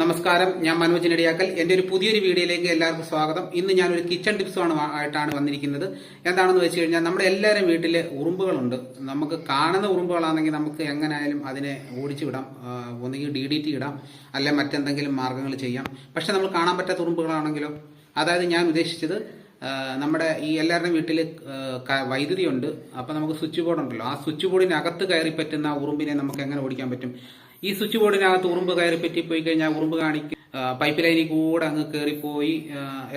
നമസ്കാരം ഞാൻ മനോജ് നെടിയാക്കൽ. എന്റെ ഒരു പുതിയൊരു വീഡിയോയിലേക്ക് എല്ലാവർക്കും സ്വാഗതം. ഇന്ന് ഞാനൊരു കിച്ചൺ ആണ് ആയിട്ടാണ് വന്നിരിക്കുന്നത്. എന്താണെന്ന് വെച്ച് കഴിഞ്ഞാൽ നമ്മുടെ എല്ലാവരും വീട്ടിൽ ഉറുമ്പുകളുണ്ട്. നമുക്ക് കാണുന്ന ഉറുമ്പുകളാണെങ്കിൽ നമുക്ക് എങ്ങനെയായാലും അതിനെ ഓടിച്ചു വിടാം. ഒന്നുകിൽ ഡി ഡി ടി ഇടാം അല്ലെ മറ്റെന്തെങ്കിലും മാർഗങ്ങൾ ചെയ്യാം. പക്ഷെ നമ്മൾ കാണാൻ പറ്റാത്ത ഉറുമ്പുകളാണെങ്കിലോ അതായത് ഞാൻ ഉദ്ദേശിച്ചത് നമ്മുടെ ഈ എല്ലാവരുടെയും വീട്ടിൽ വൈദ്യുതി ഉണ്ട്. അപ്പോൾ നമുക്ക് സ്വിച്ച് ബോർഡ് ഉണ്ടല്ലോ. ആ സ്വിച്ച് ബോർഡിനകത്ത് കയറി പറ്റുന്ന ഉറുമ്പിനെ നമുക്ക് എങ്ങനെ ഓടിക്കാൻ പറ്റും? ഈ സ്വിച്ച് ബോർഡിനകത്ത് ഉറുമ്പ് കയറി പറ്റി പോയി കഴിഞ്ഞാൽ ഉറുമ്പ് കാണിക്കും. പൈപ്പ് ലൈനിൽ കൂടെ അങ്ങ് കയറിപ്പോയി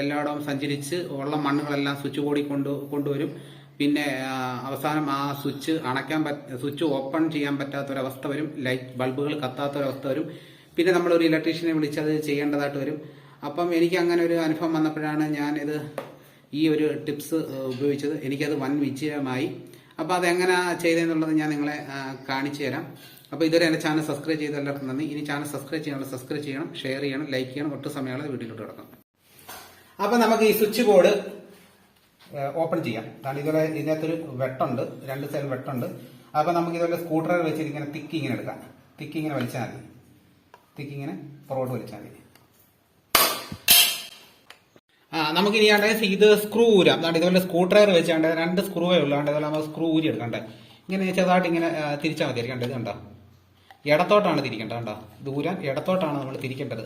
എല്ലായിടവും സഞ്ചരിച്ച് ഉള്ള മണ്ണുകളെല്ലാം സ്വിച്ച് ബോർഡിൽ കൊണ്ട് കൊണ്ടുവരും. പിന്നെ അവസാനം ആ സ്വിച്ച് അണയ്ക്കാൻ സ്വിച്ച് ഓപ്പൺ ചെയ്യാൻ പറ്റാത്തൊരവസ്ഥ വരും. ലൈറ്റ് ബൾബുകൾ കത്താത്തൊരവസ്ഥ വരും. പിന്നെ നമ്മളൊരു ഇലക്ട്രീഷ്യനെ വിളിച്ച് അത് ചെയ്യേണ്ടതായിട്ട് വരും. അപ്പം എനിക്ക് അങ്ങനെ ഒരു അനുഭവം വന്നപ്പോഴാണ് ഞാനിത് ഈ ഒരു ടിപ്സ് ഉപയോഗിച്ചത്. എനിക്കത് വൻ വിജയമായി. അപ്പോൾ അതെങ്ങനെ ചെയ്തതെന്നുള്ളത് ഞാൻ നിങ്ങളെ കാണിച്ചു തരാം. അപ്പോൾ ഇതുവരെ എന്റെ ചാനൽ സബ്സ്ക്രൈബ് ചെയ്ത എല്ലാവർക്കും നന്ദി. ഇനി ചാനൽ സബ്സ്ക്രൈബ് ചെയ്യണം സബ്സ്ക്രൈബ് ചെയ്യണം ഷെയർ ചെയ്യണം ലൈക്ക് ചെയ്യണം ഒട്ടും സമയമുള്ള വീഡിയോയിലോട്ട് കിടക്കണം അപ്പോൾ നമുക്ക് ഈ സ്വിച്ച് ബോർഡ് ഓപ്പൺ ചെയ്യാം. കാരണം ഇതുപോലെ ഇതിനകത്തൊരു വെട്ടുണ്ട് രണ്ട് സൈഡ് വെട്ടുണ്ട്. അപ്പോൾ നമുക്ക് ഇതുപോലെ സ്കൂട്ടർ വെച്ച് ഇങ്ങനെ തിക്കി ഇങ്ങനെ എടുക്കാം. തിക്കി ഇങ്ങനെ വലിച്ചാൽ മതി. തിക്കി ഇങ്ങനെ പുറകോട്ട് വലിച്ചാൽ മതി. ആ നമുക്ക് ഇനി ആണ്ടെ ഇത് സ്ക്രൂ ഊരാം. അതാണ്ട് ഇതുപോലെ സ്ക്രൂ ഡ്രൈവർ വെച്ചാണ്ട് രണ്ട് സ്ക്രൂവേ ഉള്ളൂ. അതുകൊണ്ട് ഇതുപോലെ നമ്മൾ സ്ക്രൂ ഊരി എടുക്കണ്ടേ ഇങ്ങനെ ചെറുതായിട്ട് ഇങ്ങനെ തിരിച്ചാൽ മതി കണ്ടത് ഇത് കണ്ടോ? ഇടത്തോട്ടാണ് തിരിക്കേണ്ടത് കേട്ടോ ദൂരം ഇടത്തോട്ടാണ് നമ്മൾ തിരിക്കേണ്ടത്.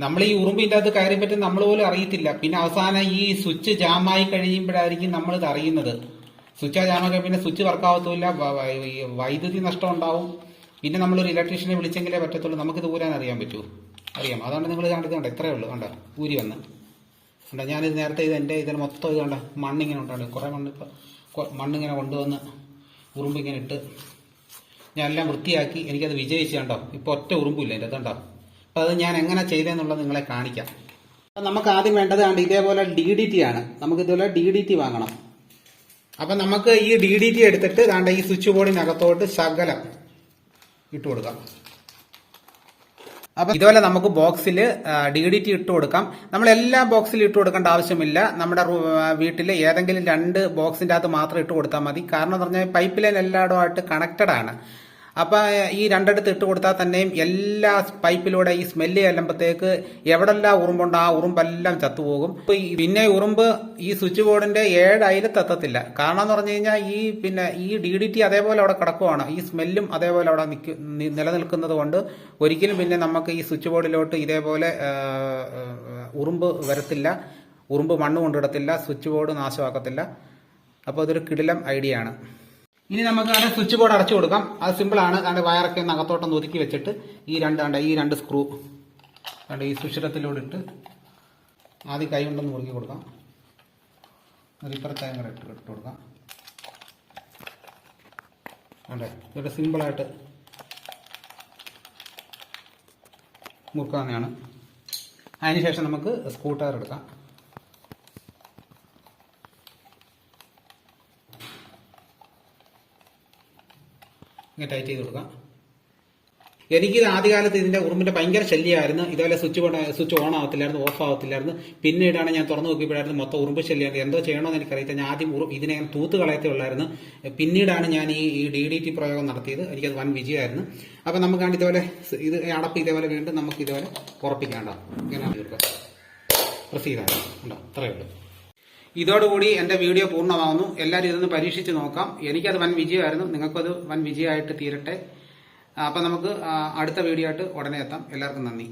നമ്മൾ ഈ ഉറുമ്പിന്റെ അകത്ത് കയറി പറ്റി നമ്മൾ പോലും അറിയത്തില്ല. പിന്നെ അവസാനം ഈ സ്വിച്ച് ജാമായി കഴിയുമ്പോഴായിരിക്കും നമ്മൾ ഇത് അറിയുന്നത്. സ്വിച്ച് ജാമൊക്കെ പിന്നെ സ്വിച്ച് വർക്കാവത്തുമില്ല. വൈദ്യുതി നഷ്ടം ഉണ്ടാവും. പിന്നെ നമ്മളൊരു ഇലക്ട്രീഷ്യനെ വിളിച്ചെങ്കിലേ പറ്റത്തുള്ളൂ. നമുക്കിത് ഊരാൻ അറിയാൻ പറ്റൂ. അറിയാം. അതാണ് നിങ്ങൾ കണ്ടത് കണ്ട? ഇത്രയേ ഉള്ളൂ. കണ്ട? ഊരി വന്ന്. കണ്ട? ഞാനിത് നേരത്തെ ഇത് എന്റെ ഇതിൽ മൊത്തം ഇത് കണ്ട? മണ്ണിങ്ങനെ ഉണ്ടാണ്ട് കുറേ മണ്ണ് മണ്ണിങ്ങനെ കൊണ്ടുവന്ന് ഉറുമ്പിങ്ങനെ ഇട്ട് ഞാൻ എല്ലാം വൃത്തിയാക്കി എനിക്കത് വിജയിച്ചു കണ്ടോ? ഇപ്പോൾ ഒറ്റ ഉറുമ്പില്ല എന്റെ കണ്ടോ? അപ്പോൾ അത് ഞാൻ എങ്ങനെ ചെയ്തതെന്നുള്ളത് നിങ്ങളെ കാണിക്കാം. അപ്പം നമുക്ക് ആദ്യം വേണ്ടത് കണ്ട്? ഇതേപോലെ ഡി ഡി ടി ആണ്. നമുക്ക് ഇതുപോലെ ഡി ഡി ടി വാങ്ങണം. അപ്പം നമുക്ക് ഈ ഡി ഡി ടി എടുത്തിട്ട് ദാണ്ട ഈ സ്വിച്ച് ബോർഡിനകത്തോട്ട് ശകലം ഇട്ട് കൊടുക്കാം. അപ്പൊ ഇതുപോലെ നമുക്ക് ബോക്സിൽ ഡി ഡി ടി ഇട്ട് കൊടുക്കാം. നമ്മൾ എല്ലാ ബോക്സിലും ഇട്ട് കൊടുക്കേണ്ട ആവശ്യമില്ല. നമ്മുടെ വീട്ടിൽ ഏതെങ്കിലും രണ്ട് ബോക്സിന്റെ അകത്ത് മാത്രം ഇട്ട് കൊടുത്താൽ മതി. കാരണം എന്ന് പറഞ്ഞാൽ പൈപ്പ് ലൈൻ എല്ലായിടമായിട്ട് കണക്റ്റഡ് ആണ്. അപ്പൊ ഈ രണ്ടിടത്ത് ഇട്ട് കൊടുത്താൽ തന്നെയും എല്ലാ പൈപ്പിലൂടെ ഈ സ്മെല്ല് ചെല്ലുമ്പോഴത്തേക്ക് എവിടെല്ലാം ഉറുമ്പുണ്ടോ ആ ഉറുമ്പെല്ലാം ചത്തുപോകും. പിന്നെ ഉറുമ്പ് ഈ സ്വിച്ച് ബോർഡിന്റെ ഏഴ് അയലത്തെത്തത്തില്ല കാരണം എന്ന് പറഞ്ഞു കഴിഞ്ഞാൽ ഈ പിന്നെ ഈ ഡി ഡി ടി അതേപോലെ അവിടെ കിടക്കുവാണ്. ഈ സ്മെല്ലും അതേപോലെ അവിടെ നിൽക്കു- നിലനിൽക്കുന്നത് കൊണ്ട് ഒരിക്കലും പിന്നെ നമുക്ക് ഈ സ്വിച്ച് ബോർഡിലോട്ട് ഇതേപോലെ ഉറുമ്പ് വരത്തില്ല. ഉറുമ്പ് മണ്ണ് കൊണ്ടിടത്തില്ല. Switch board നാശമാക്കത്തില്ല. അപ്പോൾ അതൊരു കിടിലം ഐഡിയ ആണ്. ഇനി നമുക്ക് അതിന്റെ സ്വിച്ച് ബോർഡ് അടച്ചു കൊടുക്കാം. അത് സിമ്പിളാണ് അതിന്റെ വയറൊക്കെ ഒന്ന് അകത്തോട്ടൊന്ന് ഒതുക്കി വെച്ചിട്ട് ഈ രണ്ട് കണ്ട ഈ രണ്ട് സ്ക്രൂ കണ്ട ഈ സുഷിരത്തിലൂടെ ഇട്ട് ആദ്യം കൈ കൊണ്ടൊന്ന് മുറുക്കി കൊടുക്കാം. കൂടെ ഇട്ട് ഇട്ട് കൊടുക്കാം. അതെ ഇതൊക്കെ സിമ്പിളായിട്ട് മുറുക്കാവുന്നതാണ്. അതിനുശേഷം നമുക്ക് സ്കൂട്ടർ എടുക്കാം. ഇങ്ങനെ ടൈറ്റ് ചെയ്ത് കൊടുക്കാം. എനിക്കിത് ആദ്യകാലത്ത് ഇതിന്റെ ഉറുമ്പിന്റെ ഭയങ്കര ശല്യമായിരുന്നു. ഇതുപോലെ സ്വിച്ച് സ്വിച്ച് ഓൺ ആവത്തില്ലായിരുന്നു ഓഫ് ആവത്തില്ലായിരുന്നു. പിന്നീടാണ് ഞാൻ തുറന്നു നോക്കിയപ്പോഴായിരുന്നു മൊത്തം ഉറുമ്പ് ശല്യമായിരുന്നു എന്തോ ചെയ്യണമെന്ന് എനിക്കറിയില്ല ഞാൻ ആദ്യം ഉറു ഇതിനെ ഞാൻ തൂത്ത് കളയത്തേ ഉള്ളായിരുന്നു. പിന്നീടാണ് ഞാൻ ഈ ഡി ഡി ടി പ്രയോഗം നടത്തിയത്. എനിക്കത് വൻ വിജയമായിരുന്നു. അപ്പം വേണ്ടി ഇതുപോലെ ഇത് അടപ്പ് ഇതേപോലെ വീണ്ടും നമുക്ക് ഇതുപോലെ ഉറപ്പിക്കാണ്ടോ. ഇങ്ങനെ പ്രസീതാണ് ഉണ്ടോ? അത്രയേ ഉള്ളൂ. ഇതോടുകൂടി എന്റെ വീഡിയോ പൂർണമാകുന്നു എല്ലാവരും ഇതൊന്ന് പരീക്ഷിച്ച് നോക്കാം. എനിക്കത് വൻ വിജയമായിരുന്നു. നിങ്ങൾക്കത് വൻ വിജയമായിട്ട് തീരട്ടെ. അപ്പം നമുക്ക് അടുത്ത വീഡിയോ ആയിട്ട് ഉടനെ എത്താം. എല്ലാവർക്കും നന്ദി.